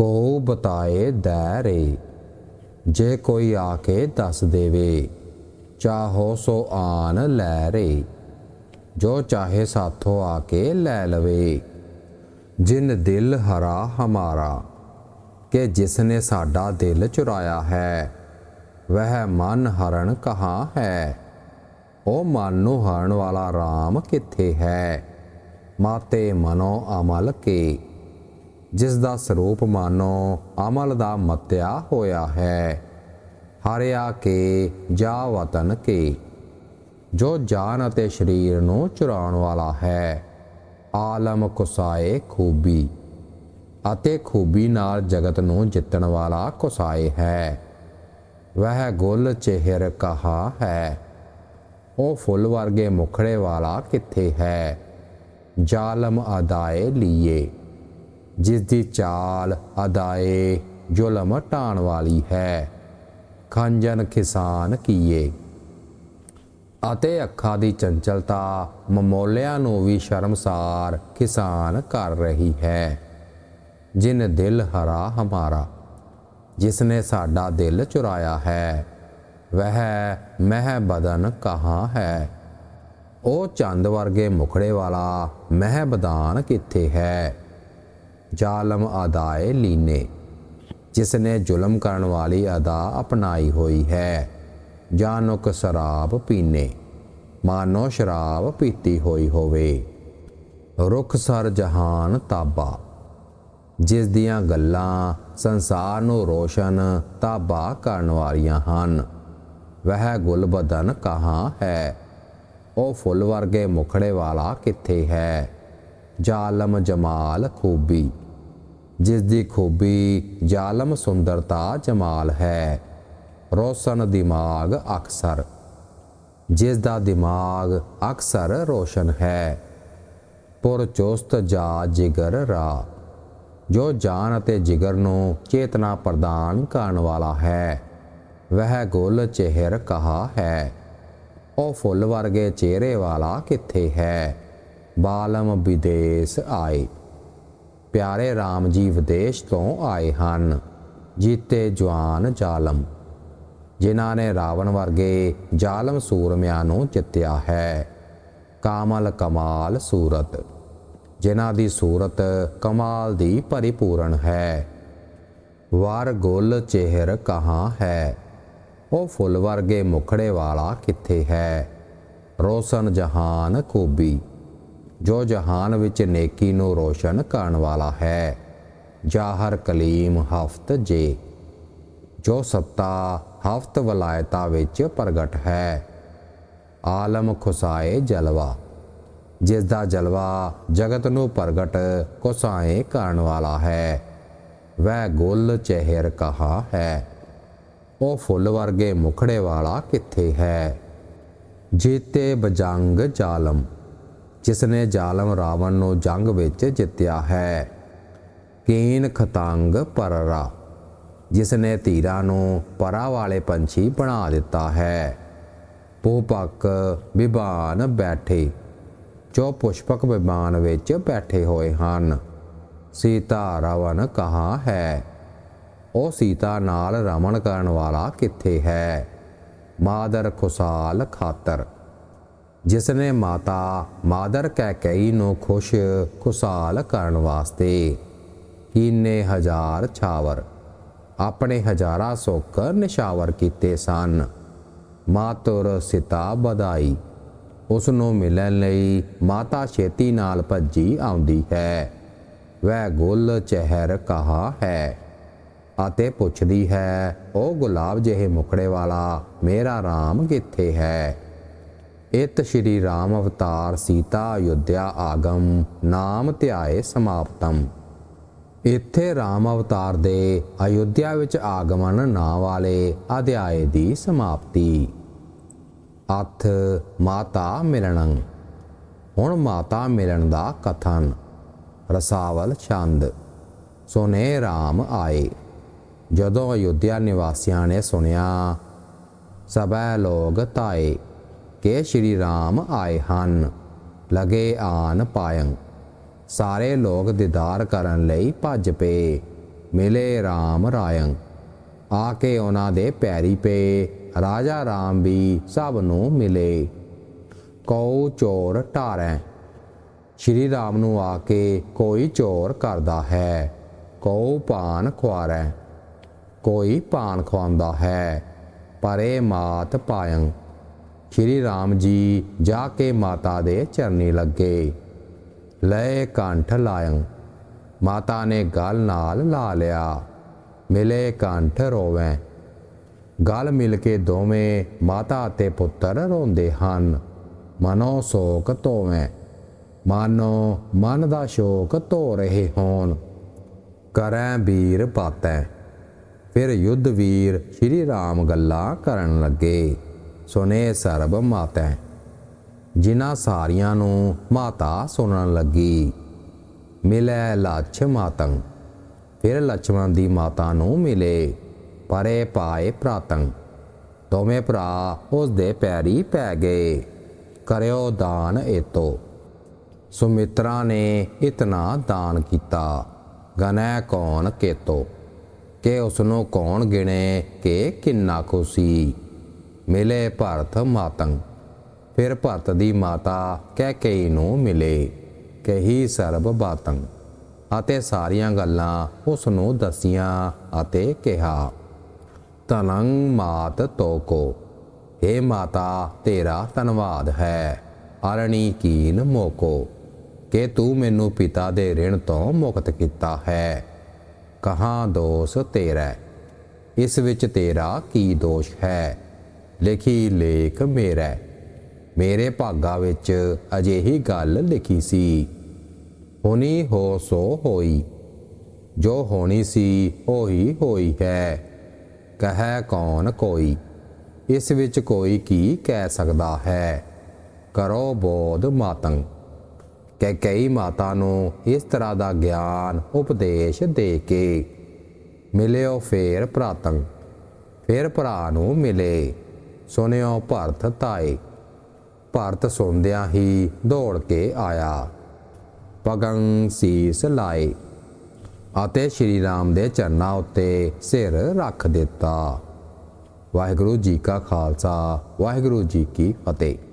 ਕੋ ਬਤਾਏ ਦੈ ਰੇ। ਜੇ ਕੋਈ ਆ ਕੇ ਦੱਸ ਦੇਵੇ, ਚਾਹੋ ਸੋ ਆਨ ਲੈ ਰੇ। ਜੋ ਚਾਹੇ ਸਾਥੋਂ ਆ ਕੇ ਲੈ ਲਵੇ। ਜਿਨ ਦਿਲ ਹਰਾ ਹਮਾਰਾ, ਕਿ ਜਿਸਨੇ ਸਾਡਾ ਦਿਲ ਚੁਰਾਇਆ ਹੈ, ਵਹ ਮਨ ਹਰਨ ਕਹਾ ਹੈ। ਉਹ ਮਨ ਨੂੰ ਹਰਨ ਵਾਲਾ RAM ਕਿੱਥੇ ਹੈ? ਮਾਤੇ ਮਨੋ ਅਮਲ ਕੇ। ਜਿਸ ਦਾ ਸਰੂਪ ਮਾਨੋ ਅਮਲ ਦਾ ਮਤਿਆ ਹੋਇਆ ਹੈ। ਹਰਿਆ ਕੇ ਜਾ ਵਤਨ ਕੇ, ਜੋ ਜਾਨ ਅਤੇ ਸਰੀਰ ਨੂੰ ਚੁਰਾਉਣ ਵਾਲਾ ਹੈ। ਆਲਮ ਕੁਸਾਏ ਖੂਬੀ, ਅਤੇ ਖੂਬੀ ਨਾਲ ਜਗਤ ਨੂੰ ਜਿੱਤਣ ਵਾਲਾ ਕੁਸਾਏ ਹੈ। ਵਹ ਗੁੱਲ ਚਿਹਰ ਕਹਾ ਹੈ, ਉਹ ਫੁੱਲ ਵਰਗੇ ਮੁਖੜੇ ਵਾਲਾ ਕਿੱਥੇ ਹੈ? ਜ਼ਾਲਮ ਅਦਾਏ ਲੀਏ। ਜਿਸ ਦੀ ਚਾਲ ਅਦਾਏ ਜ਼ੁਲਮ ਢਾਣ ਵਾਲੀ ਹੈ। ਖੰਜਨ ਖਿਸਾਨ ਕੀਏ। ਅਤੇ ਅੱਖਾਂ ਦੀ ਚੰਚਲਤਾ ਮਮੋਲਿਆਂ ਨੂੰ ਵੀ ਸ਼ਰਮਸਾਰ ਕਿਸਾਨ ਕਰ ਰਹੀ ਹੈ। ਜਿਨ ਦਿਲ ਹਰਾ ਹਮਾਰਾ, ਜਿਸਨੇ ਸਾਡਾ ਦਿਲ ਚੁਰਾਇਆ ਹੈ, ਵਹ ਮਹਿ ਬਦਨ ਕਹਾ ਹੈ। ਉਹ ਚੰਦ ਵਰਗੇ ਮੁਖੜੇ ਵਾਲਾ ਮਹਿ ਬਦਾਨ ਕਿੱਥੇ ਹੈ? ਜ਼ਾਲਮ ਅਦਾਏ ਲੀਨੇ, ਜਿਸਨੇ ਜ਼ੁਲਮ ਕਰਨ ਵਾਲੀ ਅਦਾ ਅਪਣਾਈ ਹੋਈ ਹੈ। ਜਾਨੁਕ ਸ਼ਰਾਬ ਪੀਨੇ, ਮਾਨੋ ਸ਼ਰਾਬ ਪੀਤੀ ਹੋਈ ਹੋਵੇ। ਰੁਖ ਸਰ ਜਹਾਨ ਤਾਬਾ, ਜਿਸ ਦੀਆਂ ਗੱਲਾਂ ਸੰਸਾਰ ਨੂੰ ਰੋਸ਼ਨ ਤਾਬਾ ਕਰਨ ਵਾਲੀਆਂ ਹਨ। ਵਹ ਗੁਲ ਬਦਨ ਕਹਾਂ ਹੈ? ਉਹ ਫੁੱਲ ਵਰਗੇ ਮੁਖੜੇ ਵਾਲਾ ਕਿੱਥੇ ਹੈ? ਜ਼ਾਲਮ ਜਮਾਲ ਖੂਬੀ। ਜਿਸ ਦੀ ਖੂਬੀ ਜ਼ਾਲਮ ਸੁੰਦਰਤਾ ਜਮਾਲ ਹੈ, ਰੋਸ਼ਨ ਦਿਮਾਗ ਅਕਸਰ। ਜਿਸ ਦਾ ਦਿਮਾਗ ਅਕਸਰ ਰੋਸ਼ਨ ਹੈ, ਪੁਰ ਚੁਸਤ ਜਾ ਜਿਗਰ ਰਾ। ਜੋ ਜਾਨ ਅਤੇ ਜਿਗਰ ਨੂੰ ਚੇਤਨਾ ਪ੍ਰਦਾਨ ਕਰਨ ਵਾਲਾ ਹੈ, ਵਹ ਗੁਲ ਚਿਹਰ ਕਹਾ ਹੈ, ਉਹ ਫੁੱਲ ਵਰਗੇ ਚਿਹਰੇ ਵਾਲਾ ਕਿੱਥੇ ਹੈ? ਬਾਲਮ ਵਿਦੇਸ਼ ਆਏ। ਪਿਆਰੇ RAM ਜੀ ਵਿਦੇਸ਼ ਤੋਂ ਆਏ ਹਨ, ਜੀਤੇ ਜਵਾਨ ਜ਼ਾਲਮ, ਜਿਨ੍ਹਾਂ ਨੇ ਰਾਵਣ ਵਰਗੇ ਜ਼ਾਲਮ ਸੂਰਮਿਆਂ ਨੂੰ ਜਿੱਤਿਆ ਹੈ। ਕਾਮਲ ਕਮਾਲ ਸੂਰਤ, ਜਿਨ੍ਹਾਂ ਦੀ ਸੂਰਤ ਕਮਾਲ ਦੀ ਪਰਿਪੂਰਨ ਹੈ। ਵਾਰ ਗੁਲ ਚਿਹਰ ਕਹਾਂ ਹੈ? ਉਹ ਫੁੱਲ ਵਰਗੇ ਮੁਖੜੇ ਵਾਲਾ ਕਿੱਥੇ ਹੈ? ਰੋਸ਼ਨ ਜਹਾਨ ਖੂਬੀ ਜੋ ਜਹਾਨ ਵਿੱਚ ਨੇਕੀ ਨੂੰ ਰੋਸ਼ਨ ਕਰਨ ਵਾਲਾ ਹੈ। ਜਾਹਰ ਕਲੀਮ ਹਫਤ ਜੇ, ਜੋ ਸੱਤਾ ਹਫਤ ਵਲਾਇਤਾ ਵਿੱਚ ਪ੍ਰਗਟ ਹੈ। ਆਲਮ ਖੁਸਾਏ ਜਲਵਾ, ਜਿਸ ਦਾ ਜਲਵਾ ਜਗਤ ਨੂੰ ਪ੍ਰਗਟ ਕੁਸਾਏ ਕਰਨ ਵਾਲਾ ਹੈ। ਵਹ ਗੁਲ ਚਿਹਰ ਕਹਾ ਹੈ, ਉਹ ਫੁੱਲ ਵਰਗੇ ਮੁਖੜੇ ਵਾਲਾ ਕਿੱਥੇ ਹੈ। ਜੀਤੇ ਬਜੰਗ ਜ਼ਾਲਮ ਜਿਸ ਨੇ ਜ਼ਾਲਮ ਰਾਵਣ ਨੂੰ ਜੰਗ ਵਿੱਚ ਜਿੱਤਿਆ ਹੈ। ਕੀਨ ਖਤੰਗ ਪਰਰਾ ਜਿਸ ਨੇ ਧੀਰਾਂ ਨੂੰ ਪਰਾ ਵਾਲੇ ਪੰਛੀ ਬਣਾ ਦਿੱਤਾ ਹੈ। ਪੂਪਕ ਵਿਭਾਨ ਬੈਠੇ, ਜੋ ਪੁਸ਼ਪਕ ਵਿਮਾਨ ਵਿੱਚ ਬੈਠੇ ਹੋਏ ਹਨ। ਸੀਤਾ ਰਾਵਣ ਕਹਾ ਹੈ? ਉਹ ਸੀਤਾ ਨਾਲ ਰਮਣ ਕਰਨ ਵਾਲਾ ਕਿੱਥੇ ਹੈ? ਮਾਦਰ ਖੁਸਾਲ ਖਾਤਰ। ਜਿਸ ਨੇ ਮਾਤਾ ਮਾਦਰ ਕਹਿ ਕਈ ਨੂੰ ਖੁਸ਼ ਖੁਸ਼ਹਾਲ ਕਰਨ ਵਾਸਤੇ ਕੀਨੇ ਹਜ਼ਾਰ ਛਾਵਰ, ਆਪਣੇ ਹਜ਼ਾਰਾਂ ਸੁੱਖ ਨਿਸ਼ਾਵਰ ਕੀਤੇ ਸਨ। ਮਾਤੁਰ ਸਿਤਾ ਬਧਾਈ ਉਸ ਨੂੰ ਮਿਲਣ ਲਈ ਮਾਤਾ ਛੇਤੀ ਨਾਲ ਭੱਜੀ ਆਉਂਦੀ ਹੈ। ਵੈ ਗੁੱਲ ਚਹਿਰ ਕਹਾ ਹੈ ਅਤੇ ਪੁੱਛਦੀ ਹੈ ਉਹ ਗੁਲਾਬ ਜਿਹੇ ਮੁਖੜੇ ਵਾਲਾ, ਮੇਰਾ RAM ਕਿੱਥੇ ਹੈ? ਇਤ ਸ਼੍ਰੀ ਰਾਮ ਅਵਤਾਰ ਸੀਤਾ ਅਯੁੱਧਿਆ ਆਗਮ, ਨਾਮ ਧਿਆਏ ਸਮਾਪਤਮ। ਇੱਥੇ ਰਾਮ ਅਵਤਾਰ ਦੇ ਅਯੁੱਧਿਆ ਵਿੱਚ ਆਗਮਨ ਨਾਂ ਵਾਲੇ ਅਧਿਆਏ ਦੀ ਸਮਾਪਤੀ। ਅਥ ਮਾਤਾ ਮਿਲਣੰ। ਹੁਣ ਮਾਤਾ ਮਿਲਣ ਦਾ ਕਥਨ, ਰਸਾਵਲ ਛੰਦ। ਸੁਨੇ ਰਾਮ ਆਏ। ਜਦੋਂ ਅਯੁੱਧਿਆ ਨਿਵਾਸੀਆਂ ਨੇ ਸੁਣਿਆ, ਸਭੈ ਲੋਗ ਤਾਏ ਕਿ ਸ਼੍ਰੀ ਰਾਮ ਆਏ ਹਨ। ਲਗੇ ਆਨ ਪਾਇੰ। ਸਾਰੇ ਲੋਕ ਦੀਦਾਰ ਕਰਨ ਲਈ ਭੱਜ ਪਏ। ਮਿਲੇ ਰਾਮ ਰਾਇੰ। ਆ ਕੇ ਉਹਨਾਂ ਦੇ ਪੈਰੀ ਪਏ। ਰਾਜਾ ਰਾਮ ਵੀ ਸਭ ਨੂੰ ਮਿਲੇ। ਕਉ ਚੋਰ ਢਾਰੈ ਸ਼੍ਰੀ ਰਾਮ ਨੂੰ ਆ ਕੇ ਕੋਈ ਚੋਰ ਕਰਦਾ ਹੈ। ਕਉ ਪਾਨ ਖੁਆਰੈ। ਕੋਈ ਪਾਨ ਖਵਾਉਂਦਾ ਹੈ। ਪਰੇ ਮਾਤ ਪਾਇੰ। ਸ਼੍ਰੀ ਰਾਮ ਜੀ ਜਾ ਕੇ ਮਾਤਾ ਦੇ ਚਰਨੀ ਲੱਗੇ। ਲਏ ਕੰਠ ਲਾਇੰ ਮਾਤਾ ਨੇ ਗਲ ਨਾਲ ਲਾ ਲਿਆ। ਮਿਲੇ ਕੰਠ ਰੋਵੇਂ। ਗਲ ਮਿਲ ਕੇ ਦੋਵੇਂ ਮਾਤਾ ਅਤੇ ਪੁੱਤਰ ਰੋਂਦੇ ਹਨ। ਮਨੋ ਸ਼ੋਕ ਧੋਵੇਂ। ਮਾਨੋ ਮਨ ਦਾ ਸ਼ੋਕ ਧੋ ਰਹੇ ਹੋਣ। ਕਰੈ ਵੀਰ ਬਾਤੈ ਫਿਰ ਯੁੱਧ ਵੀਰ ਸ਼੍ਰੀ ਰਾਮ ਗੱਲਾਂ ਕਰਨ ਲੱਗੇ। ਸੁਨੇ ਸਰਬ ਮਾਤੈ। ਜਿਨ੍ਹਾਂ ਸਾਰੀਆਂ ਨੂੰ ਮਾਤਾ ਸੁਣਨ ਲੱਗੀ, ਮਿਲੈ ਲੱਛ ਮਾਤੰ ਫਿਰ ਲక్ష్ਮਣ ਦੀ ਮਾਤਾ ਨੂੰ ਮਿਲੇ, ਪਰੇ ਪਾਏ ਪ੍ਰਾਤੰ ਦੋਵੇਂ ਭਰਾ ਉਸ ਦੇ ਪੈਰੀ ਪੈ ਗਏ, ਕਰਿਓ ਦਾਨ ਏਤੋ। ਸੁਮਿਤਰਾ ਨੇ ਇਤਨਾ ਦਾਨ ਕੀਤਾ, ਗਨੈ ਕੌਣ ਕੇਤੋ? ਕਿ ਉਸ ਨੂੰ ਕੌਣ ਗਿਣੇ, ਕਿ ਕਿੰਨਾ ਖੁਸ਼ੀ? ਮਿਲੇ ਭਰਤ ਮਾਤੰਗ। ਫਿਰ ਭਰਤ ਦੀ ਮਾਤਾ ਕਹਿ ਕਈ ਨੂੰ ਮਿਲੇ, ਕਹੀ ਸਰਬ ਬਾਤੰਗ। ਅਤੇ ਸਾਰੀਆਂ ਗੱਲਾਂ ਉਸ ਨੂੰ ਦਸੀਆਂ ਅਤੇ ਕਿਹਾ ਤਨੰ ਮਾਤ ਤੋਕੋ। हे ਮਾਤਾ, ਤੇਰਾ ਧੰਨਵਾਦ ਹੈ। ਅਰਣੀ ਕੀਨ ਮੋਕੋ। ਕਿ ਤੂੰ ਮੈਨੂੰ ਪਿਤਾ ਦੇ ਰਿਣ ਤੋਂ ਮੁਕਤ ਕੀਤਾ ਹੈ। ਕਹਾਂ ਦੋਸ ਤੇਰਾ? ਇਸ ਵਿੱਚ ਤੇਰਾ ਕੀ ਦੋਸ਼ ਹੈ? ਲਿਖੀ ਲੇਖ ਮੇਰਾ ਮੇਰੇ ਭਾਗਾ ਵਿੱਚ ਅਜਿਹੀ ਗੱਲ ਲਿਖੀ ਸੀ। ਹੋਣੀ ਹੋ ਸੋ ਹੋਈ। ਜੋ ਹੋਣੀ ਸੀ, ਉਹੀ ਹੋਈ ਹੈ। ਕਹੈ ਕੌਣ ਕੋਈ? ਇਸ ਵਿੱਚ ਕੋਈ ਕੀ ਕਹਿ ਸਕਦਾ ਹੈ? ਕਰੋ ਬੋਧ ਮਾਤੰ ਕਿ ਕਈ ਮਾਤਾ ਨੂੰ ਇਸ ਤਰ੍ਹਾਂ ਦਾ ਗਿਆਨ, ਉਪਦੇਸ਼ ਦੇ ਕੇ ਮਿਲਿਓ ਫੇਰ ਪ੍ਰਾਤੰ ਫਿਰ ਭਰਾ ਨੂੰ ਮਿਲੇ। ਸੁਨਿਓ ਭਰਤ ਤਾਏ। ਭਰਤ ਸੁਣਦਿਆਂ ਹੀ ਦੌੜ ਕੇ ਆਇਆ। ਪਗੰ ਸੀਸ ਲਾਏ ਅਤੇ ਸ਼੍ਰੀ ਰਾਮ ਦੇ ਚਰਨਾਂ ਉੱਤੇ ਸਿਰ ਰੱਖ ਦਿੱਤਾ। ਵਾਹਿਗੁਰੂ ਜੀ ਕਾ ਖਾਲਸਾ, ਵਾਹਿਗੁਰੂ ਜੀ ਕੀ ਫਤਿਹ।